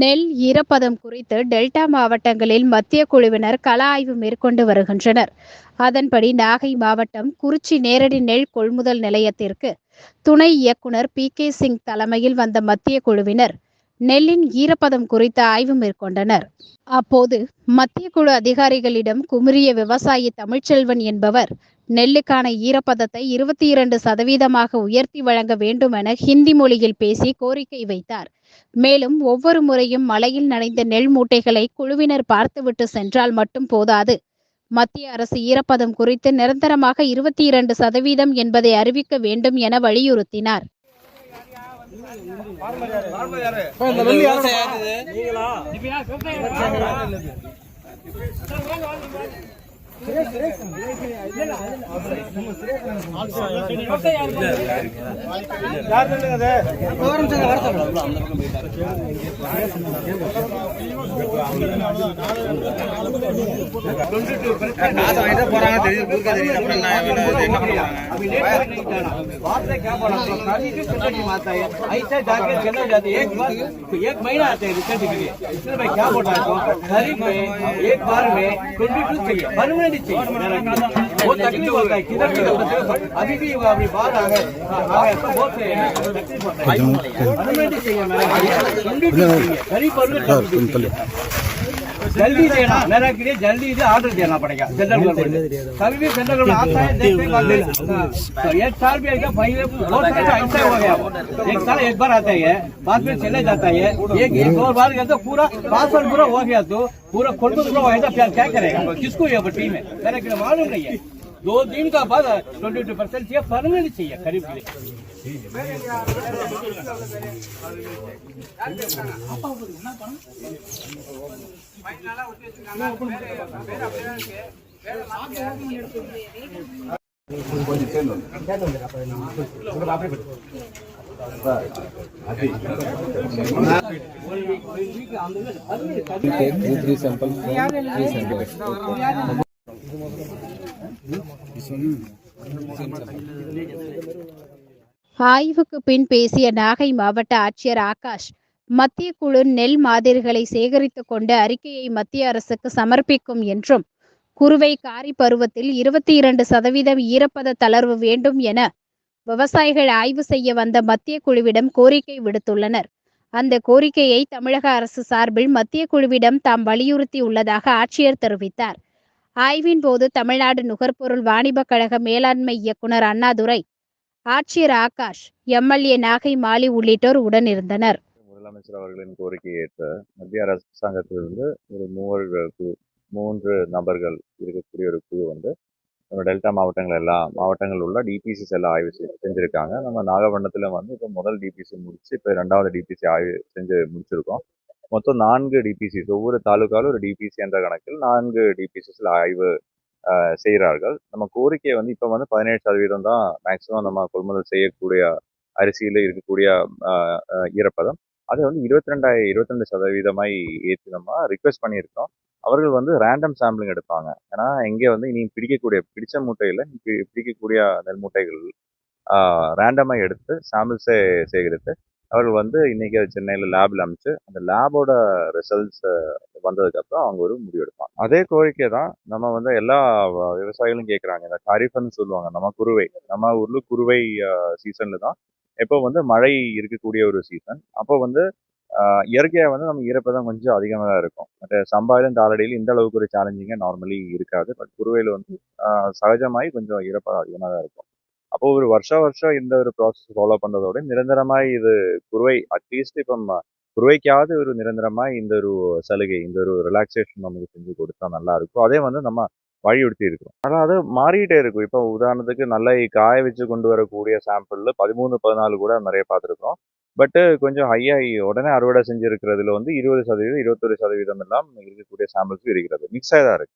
நெல் ஈரப்பதம் குறித்து டெல்டா மாவட்டங்களில் மத்திய குழுவினர் கள ஆய்வு மேற்கொண்டு வருகின்றனர். அதன்படி நாகை மாவட்டம் குறிச்சி நேரடி நெல் கொள்முதல் நிலையத்திற்கு துணை இயக்குனர் பி கே சிங் தலைமையில் வந்த மத்திய குழுவினர் நெல்லின் ஈரப்பதம் குறித்த ஆய்வு மேற்கொண்டனர். அப்போது மத்திய குழு அதிகாரிகளிடம் குமுறிய விவசாயி தமிழ்ச்செல்வன் என்பவர் நெல்லுக்கான ஈரப்பதத்தை இருபத்தி இரண்டு சதவீதமாக உயர்த்தி வழங்க வேண்டும் என ஹிந்தி மொழியில் பேசி கோரிக்கை வைத்தார். மேலும் ஒவ்வொரு முறையும் மலையில் நனைந்த நெல் மூட்டைகளை குழுவினர் பார்த்துவிட்டு சென்றால் மட்டும் போதாது. மத்திய அரசு ஈரப்பதம் குறித்து நிரந்தரமாக இருபத்தி இரண்டு சதவீதம் என்பதை அறிவிக்க வேண்டும் என வலியுறுத்தினார். இந்த வெள்ளி யாரு? காசை வாங்கிட்டு போறாங்க தெரியுது குறுக்க தெரியுது அப்புறம் என்ன வேணும், என்ன பண்ணுவாங்க बात क्या बोला तो सारी की रिजल्ट की माता है ऐसे जाके चले जाते एक बार एक महीना आते हैं रिजल्ट के लिए इसलिए मैं क्या बोल रहा हूँ खरीफ में एक बार में ट्वेंटी टू चाहिए किधर नीचे बहुत तकलीफ़ होता है किधर अभी भी अभी बाहर आ गए आ गए तो बहुत हाँ, हाँ। हाँ। गरीब जल्दी देना। मेरा के लिए जल्दी इसे ऑर्डर देना पड़ेगा। सेंट्रल गवर्नमेंट कभी भी सेंट्रल गवर्नमेंट आता है देखते हैं बाद तो एक साल भी ऐसा पहले बहुत सारा ऐसा हो गया। एक साल एक बार आता है बाद में चले जाता है एक एक और बार गया तो पूरा पाँच साल पूरा हो गया तो पूरा खुद तो पूरा ऐसा क्या क्या करेगा? किसको ये टीम है? मेरा के मालूम नहीं है। दो दिन का बाद ट्वेंटी टू परसेंट चाहिए परमानेंट चाहिए खरीफ के लिए ஆய்வுக்கு பின் பேசிய நாகை மாவட்ட ஆட்சியர் ஆகாஷ் மத்திய குழு நெல் மாதிரிகளை சேகரித்துக் கொண்டு அறிக்கையை மத்திய அரசுக்கு சமர்ப்பிக்கும் என்றும் குறுவை காரி பருவத்தில் இருபத்தி இரண்டு சதவீதம் ஈரப்பத தளர்வு வேண்டும் என விவசாயிகள் ஆய்வு செய்ய வந்த மத்திய குழுவிடம் கோரிக்கை விடுத்துள்ளனர். அந்த கோரிக்கையை தமிழக அரசு சார்பில் மத்திய குழுவிடம் தாம் வலியுறுத்தி உள்ளதாக ஆட்சியர் தெரிவித்தார். ஆய்வின் போது தமிழ்நாடு நுகர்பொருள் வாணிபக் கழக மேலாண்மை இயக்குனர் அண்ணாதுரை ஆட்சியர் ஆகாஷ் எம்எல்ஏ நாகை மாலி உள்ளிட்டோர் உடனிருந்தனர். முதலமைச்சர் அவர்களின் கோரிக்கையை ஏற்ற மத்திய அரசாங்கத்திலிருந்து ஒரு மூவர் குழு மூன்று நபர்கள் இருக்கக்கூடிய ஒரு குழு வந்து நம்ம டெல்டா மாவட்டங்கள் எல்லா மாவட்டங்கள் உள்ள டிபிசிஸ் எல்லாம் ஆய்வு செஞ்சு செஞ்சுருக்காங்க. நம்ம நாகப்பட்டினத்தில் வந்து இப்போ முதல் டிபிசி முடிச்சு இப்போ ரெண்டாவது டிபிசி ஆய்வு செஞ்சு முடிச்சிருக்கோம். மொத்தம் நான்கு டிபிசிஸ் ஒவ்வொரு தாலுக்காலும் ஒரு டிபிசி என்ற கணக்கில் நான்கு டிபிசிஸில் ஆய்வு செய்கிறார்கள் நம்ம கோரிக்கை வந்து இப்போ வந்து பதினேழு சதவீதம் தான் மேக்சிமம் நம்ம கொள்முதல் செய்யக்கூடிய அரிசியில் இருக்கக்கூடிய ஈரப்பதம். அதை வந்து இருபத்தி ரெண்டாயிரம் இருபத்தி ரெண்டு சதவீதமாய் ஏற்றி நம்ம ரிக்வெஸ்ட் பண்ணியிருக்கோம். அவர்கள் வந்து ரேண்டம் சாம்பிளிங் எடுப்பாங்க. ஏன்னா இங்கே வந்து நீ பிடிக்கக்கூடிய பிடிச்ச மூட்டையில் நீ பிடிக்கக்கூடிய நெல் மூட்டைகள் ரேண்டமாக எடுத்து சாம்பிள்ஸை சேகரித்து அவர்கள் வந்து இன்னைக்கு அது சென்னையில் லேபில் அனுப்பிச்சு அந்த லேபோட ரிசல்ட்ஸ் வந்ததுக்கப்புறம் அவங்க ஒரு முடிவெடுப்பாங்க அதே கோரிக்கை தான் நம்ம வந்து எல்லா வ- விவசாயிகளும் கேட்குறாங்க இந்த கரிஃபன்னு சொல்லுவாங்க நம்ம குருவை நம்ம ஊரில் குருவை சீசனில் தான் எப்போ வந்து மழை இருக்கக்கூடிய ஒரு சீசன் அப்போ வந்து இயற்கையாக வந்து நம்ம ஈரப்பதம் கொஞ்சம் அதிகமாக தான் இருக்கும். பட் சம்பாயிலும் தாளடியிலும் இந்த அளவுக்கு ஒரு சேலஞ்சிங்காக நார்மலி இருக்காது. பட் குருவையில் வந்து சகஜமாகி சகஜமாய் கொஞ்சம் ஈரப்பதம் அதிகமாக தான் இருக்கும். அப்போ ஒரு வருஷம் வருஷம் இந்த ஒரு ப்ராசஸ் ஃபாலோ பண்ணுறதோட நிரந்தரமாய் இது குருவை அட்லீஸ்ட் இப்போ குருவைக்காவது ஒரு நிரந்தரமாய் இந்த ஒரு சலுகை இந்த ஒரு ரிலாக்ஸேஷன் நமக்கு செஞ்சு கொடுத்தா நல்லா இருக்கும். அதே வந்து நம்ம வழியுறுத்தி இருக்கிறோம். ஆனால் அது மாறிட்டே இருக்கும். இப்போ உதாரணத்துக்கு நல்ல காய வச்சு கொண்டு வரக்கூடிய சாம்பிளில் பதிமூணு பதினாலு கூட நிறைய பார்த்துருக்கோம் பட்டு கொஞ்சம் ஹையாகி உடனே அறுவடை செஞ்சுருக்கிறதுல வந்து இருபது சதவீதம் இருபத்தொரு சதவீதம் எல்லாம் இருக்கக்கூடிய சாம்பிள்ஸ் இருக்கிறது. மிக்ஸாக தான் இருக்கு.